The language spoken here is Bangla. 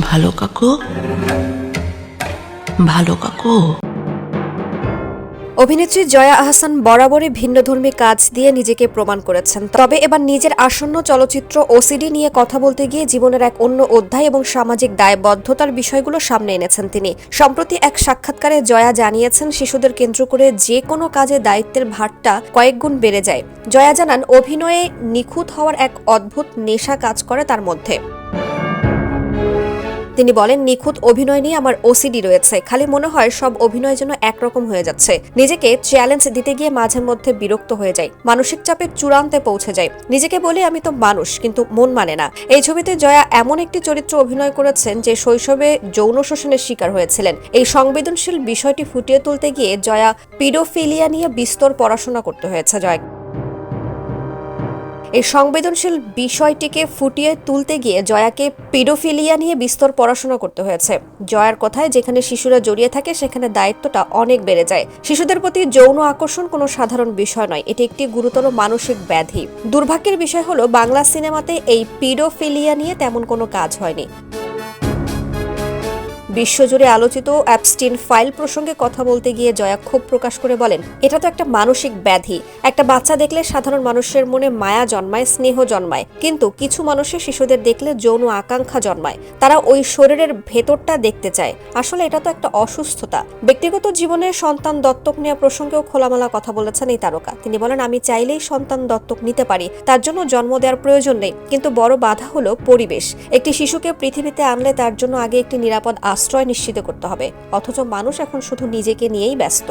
ভালো কাকু। ভালো কাকু। অভিনেত্রী জয়া আহসান বরাবরই ভিন্নধর্মী কাজ দিয়ে নিজেকে প্রমাণ করেছেন। তবে এবার নিজের আসন্ন চলচ্চিত্র ওসিডি নিয়ে কথা বলতে গিয়ে জীবনের এক অন্য অধ্যায় এবং সামাজিক দায়বদ্ধতার বিষয়গুলো সামনে এনেছেন তিনি। সম্প্রতি এক সাক্ষাৎকারে জয়া জানিয়েছেন, শিশুদের কেন্দ্র করে যে কোনো কাজে দায়িত্বের ভারটা কয়েক গুণ বেড়ে যায়। জয়া জানান, অভিনয়ে নিখুঁত হওয়ার এক অদ্ভুত নেশা কাজ করে তার মধ্যে। তিনি বলেন, নিখুঁত অভিনয় নিয়ে আমার ওসিডি রয়েছে। খালি মনে হয় সব অভিনয় যেন একরকম হয়ে যাচ্ছে। নিজেকে চ্যালেঞ্জ দিতে গিয়ে মাঝে মধ্যে বিরক্ত হয়ে যায় মানসিক চাপের চূড়ান্তে পৌঁছে যায় নিজেকে বলি, আমি তো মানুষ, কিন্তু মন মানে না। এই ছবিতে জয়া এমন একটি চরিত্র অভিনয় করেছেন যে শৈশবে যৌন শোষণের শিকার হয়েছিলেন। এই সংবেদনশীল বিষয়টি ফুটিয়ে তুলতে গিয়ে জয়া পিডোফিলিয়া নিয়ে বিস্তর পড়াশোনা করতে হয়েছে জয় এই সংবেদনশীল বিষয়টিকে ফুটিয়ে তুলতে গিয়ে জয়াকে পিডোফিলিয়া নিয়ে বিস্তর পড়াশোনা করতে হয়েছে। জয়ার কথায় যেখানে শিশুরা জড়িয়ে থাকে, সেখানে দায়িত্বটা অনেক বেড়ে যায়। শিশুদের প্রতি যৌন আকর্ষণ কোনো সাধারণ বিষয় নয়, এটি একটি গুরুতর মানসিক ব্যাধি। দুর্ভাগ্যের বিষয় হলো, বাংলা সিনেমাতে এই পিডোফিলিয়া নিয়ে তেমন কোনো কাজ হয়নি। বিশ্বজুড়ে আলোচিত অ্যাপস্টিন ফাইল প্রসঙ্গে কথা বলতে গিয়ে জয়া ক্ষোভ প্রকাশ করে বলেন, এটা তো একটা মানসিক ব্যাধি। একটা বাচ্চা দেখলে সাধারণ মানুষের মনে মায়া জন্মায়, স্নেহ জন্মায়। কিন্তু কিছু মানুষের শিশুদের দেখলে যৌন আকাঙ্ক্ষা জন্মায়। তারা ওই শরীরের ভেতরটা দেখতে চায়। আসলে এটা তো একটা অসুস্থতা। ব্যক্তিগত জীবনে সন্তান দত্তক নেওয়া প্রসঙ্গেও খোলামেলা কথা বলেছেন এই তারকা। তিনি বলেন, আমি চাইলেই সন্তান দত্তক নিতে পারি। তার জন্য জন্ম দেওয়ার প্রয়োজন নেই। কিন্তু বড় বাধা হলো পরিবেশ। একটি শিশুকে পৃথিবীতে আনলে তার জন্য আগে একটি নিরাপদ আশ্রয় নিশ্চিত করতে হবে অথচ মানুষ এখন শুধু নিজেকে নিয়েই ব্যস্ত।